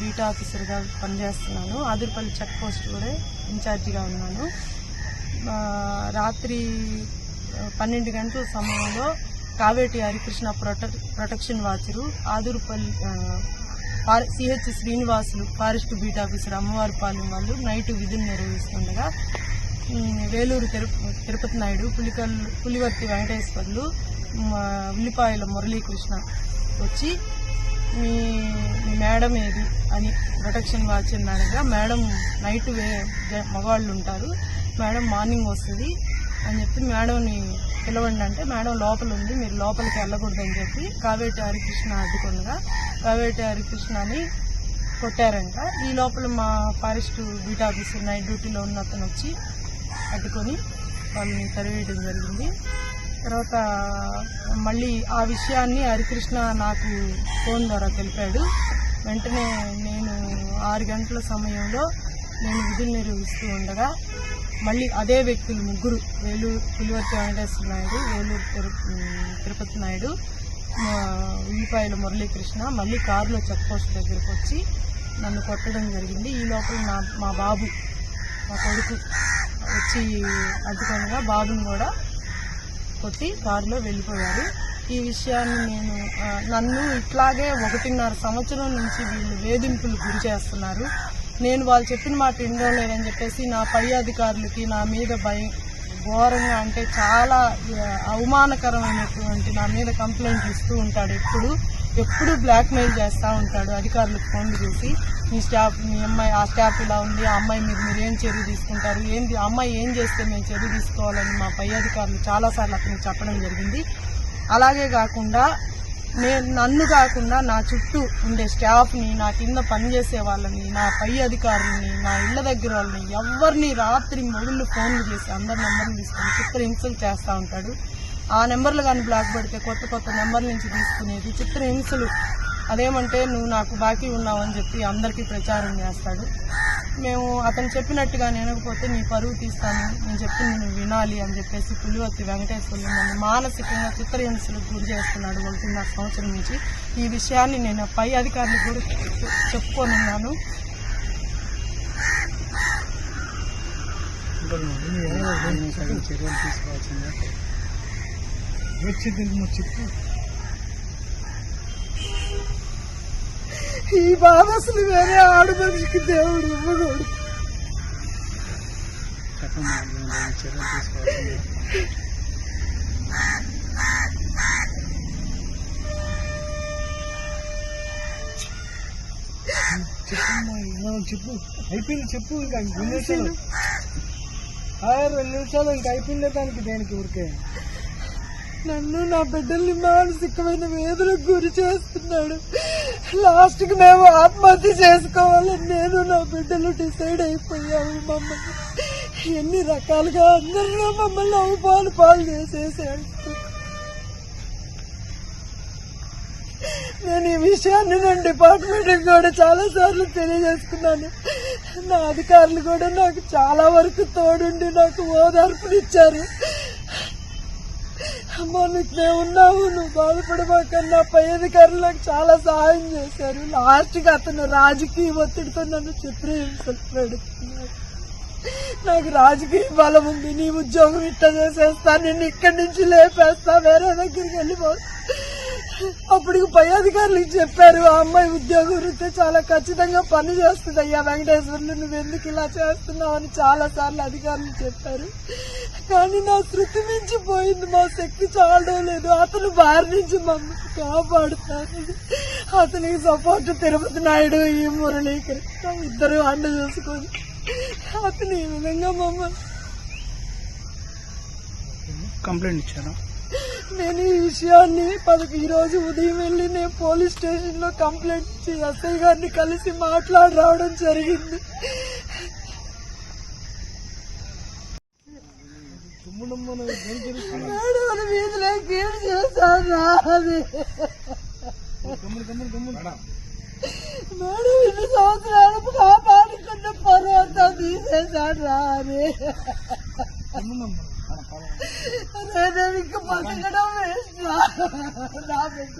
Beta ఆఫీసర్గా పనిచేస్తున్నాను. ఆదుర్పల్లి check post కూడా ఇన్ఛార్జిగా ఉన్నాను. రాత్రి పన్నెండు గంటల సమయంలో Kaveti Harikrishna protect protection watcher. Adurpalli CH Srinivasulu forest beat officer Ammavaripalem వాళ్ళు నైట్ విధులు నిర్వహిస్తుండగా వేలూరు తిరుపతి నాయుడు పులికల్ పులివర్తి వెంకటేశ్వర్లు ఉల్లిపాయల మురళీకృష్ణ వచ్చి మీ మీ మేడం ఏది అని ప్రొటెక్షన్ వాచ్ అన్నాడుగా మేడం నైట్ వే మగవాళ్ళు ఉంటారు. మేడం మార్నింగ్ వస్తుంది. అని చెప్పి మేడంని పిలవండి అంటే మేడం లోపల ఉంది మీరు లోపలికి వెళ్ళకూడదని చెప్పి కావేటి హరికృష్ణ అడ్డుకొనగా కావేటి హరికృష్ణని కొట్టారంట. ఈ లోపల మా ఫారెస్ట్ బీట్ ఆఫీసర్ నైట్ డ్యూటీలో ఉన్న అతను వచ్చి అడ్డుకొని వాళ్ళని తరివేయడం జరిగింది. తర్వాత మళ్ళీ ఆ విషయాన్ని హరికృష్ణ నాకు ఫోన్ ద్వారా తెలిపాడు. వెంటనే నేను ఆరు గంటల సమయంలో నేను విధులు నిర్వహిస్తూ ఉండగా మళ్ళీ అదే వ్యక్తులు ముగ్గురు వేలూరు పులివర్తి వెంకటేశ్వర నాయుడు వేలూరు తిరు తిరుపతి నాయుడు మా ఉల్లిపాయల మురళీకృష్ణ మళ్ళీ కారులో చెక్ పోస్ట్ దగ్గరకు వచ్చి నన్ను కొట్టడం జరిగింది. ఈ లోపల నా మా బాబు మా కొడుకు వచ్చి అడ్డుకోనగా బాబుని కూడా కొట్టి కారులో వెళ్ళిపోయారు. ఈ విషయాన్ని నేను నన్ను ఇట్లాగే ఒకటిన్నర సంవత్సరం నుంచి వీళ్ళు వేధింపులు గురి చేస్తున్నారు నేను వాళ్ళు చెప్పిన మాట వినడం లేదని చెప్పేసి నా పై అధికారులకి నా మీద భయం ఘోరంగా అంటే చాలా అవమానకరమైనటువంటి నా మీద కంప్లైంట్ ఇస్తూ ఉంటాడు. ఎప్పుడు ఎప్పుడు బ్లాక్మెయిల్ చేస్తూ ఉంటాడు అధికారులకు ఫోన్ చేసి. మీ స్టాఫ్ మీ అమ్మాయి ఆ స్టాఫ్ ఇలా ఉంది ఆ అమ్మాయి మీరు మీరు ఏం చర్య తీసుకుంటారు? ఏంది? ఆ అమ్మాయి ఏం చేస్తే మేము చర్య తీసుకోవాలని మా పై అధికారులు చాలాసార్లు అతనికి చెప్పడం జరిగింది. అలాగే కాకుండా నేను నన్ను కాకుండా నా చుట్టూ ఉండే స్టాఫ్ని నా కింద పనిచేసే వాళ్ళని నా పై అధికారులని నా ఇళ్ళ దగ్గర వాళ్ళని ఎవరిని రాత్రి మొగుళ్ళు ఫోన్లు చేసి అందరి నెంబర్లు తీసుకొని చిత్ర హింసలు చేస్తూ ఉంటాడు. ఆ నెంబర్లు కానీ బ్లాక్ పెడితే కొత్త కొత్త నెంబర్ నుంచి తీసుకునేది చిత్ర హింసలు అదేమంటే నువ్వు నాకు బాకీ ఉన్నావు అని చెప్పి అందరికీ ప్రచారం చేస్తాడు. మేము అతను చెప్పినట్టుగా నేనకపోతే నీ పరువు తీస్తాను నేను చెప్పింది నువ్వు వినాలి అని చెప్పేసి పులివత్తి వెంకటేశ్వర్లు నన్ను మానసికంగా చిత్రహింసలకు గురి చేస్తున్నాడు ఒకటిన్నర సంవత్సరం నుంచి. ఈ విషయాన్ని నేను పై అధికారులకు కూడా చెప్పుకోనున్నాను. చర్యలు తీసుకోవాల్సిందే. చెప్పు. ఈ బాధ అసలు వేరే ఆడు మనిషికి దేవుడు ఇవ్వకూడదు. చెప్పు. అయిపోయింది చెప్పు ఇంకా రెండు నిమిషాలు. ఆ, రెండు నిమిషాలు ఇంకా అయిపోయిందే దానికి దేనికి ఊరికే? నన్ను నా బిడ్డల్ని మానసికమైన వేదనకు గురి చేస్తున్నాడు. లాస్ట్కి మేము ఆత్మహత్య చేసుకోవాలని నేను నా బిడ్డలు డిసైడ్ అయిపోయాము మమ్మల్ని. ఎన్ని రకాలుగా అందరిలో మమ్మల్ని అవమాన పాలు చేసేసాడు నేను ఈ విషయాన్ని నేను డిపార్ట్మెంట్ కూడా చాలా సార్లు తెలియజేసుకున్నాను. నా అధికారులు కూడా నాకు చాలా వరకు తోడుండి నాకు ఓదార్పునిచ్చారు. అమ్మా నీకు మేము ఉన్నాము నువ్వు బాధపడమాకన్నా పై అధికారులు నాకు చాలా సహాయం చేశారు. లాస్ట్గా అతను రాజకీయ ఒత్తిడితో నన్ను చిత్రహింసలు పెడుతున్నాడు. నాకు రాజకీయ బలం ఉంది నీ ఉద్యోగం ఇట్ట చేసేస్తా నేను ఇక్కడి నుంచి లేపేస్తా వేరే దగ్గరికి వెళ్ళిపో అప్పటికి పై అధికారులకు చెప్పారు ఆ అమ్మాయి ఉద్యోగం వృత్తి చాలా ఖచ్చితంగా పని చేస్తుంది అయ్యా వెంకటేశ్వర్లు నువ్వు ఎందుకు ఇలా చేస్తున్నావు? అని చాలా సార్లు అధికారులు చెప్పారు. కానీ నా శృతి మించిపోయింది మా శక్తి చాలడం లేదు. అతను బారి నుంచి మమ్మల్ని కాపాడుతాను అతనికి సపోర్ట్ తిరుపతి నాయుడు ఈ మురళీకృష్ణ ఇద్దరు అండ చూసుకొని అతను ఈ విధంగా మమ్మల్ని కంప్లైంట్ ఇచ్చారా? నేను ఈ విషయాన్ని పదకి ఈరోజు ఉదయం వెళ్ళి నేను పోలీస్ స్టేషన్లో కంప్లైంట్ ఇచ్చి ఎస్ఐ గారిని కలిసి మాట్లాడి రావడం జరిగింది. మేడం వీధిలో గేమ్ చేశాను అది మేడం ఇన్ని కాపాడుకున్న పర్వతం తీసేశాడు రా అని నేను ఇంకా బతకడం వేస్ట్ రా. నా బిడ్డ